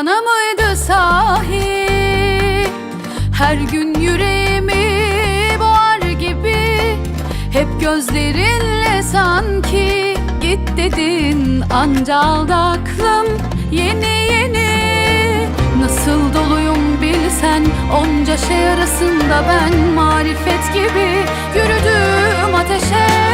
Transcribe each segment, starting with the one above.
bana mıydı sahi? Her gün yüreğimi boğar gibi. Hep gözlerinle sanki Git dedin. Anca aldı aklım Yeni yeni. Nasıl doluyum bilsen Onca şey arasında ben Marifet gibi yürüdüm ateşe.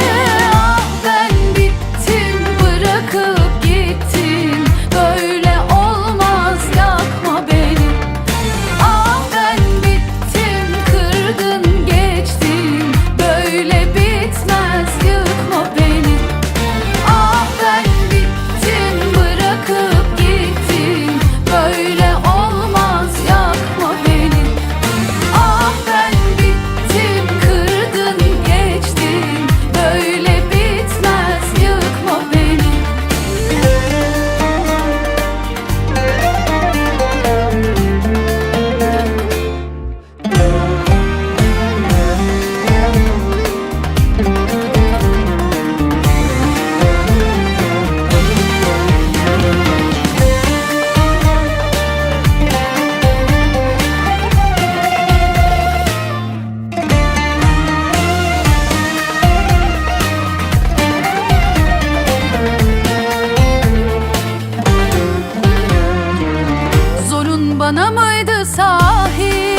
Bana mıydı sahi?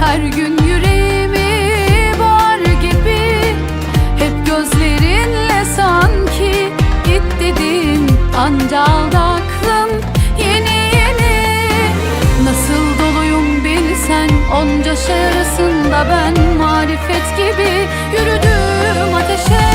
Her gün yüreğimi boğar gibi Hep gözlerinle sanki Git dedin anca aldı aklım Yeni yeni Nasıl doluyum bilsen Onca şey arasında ben Marifet gibi yürüdüm ateşe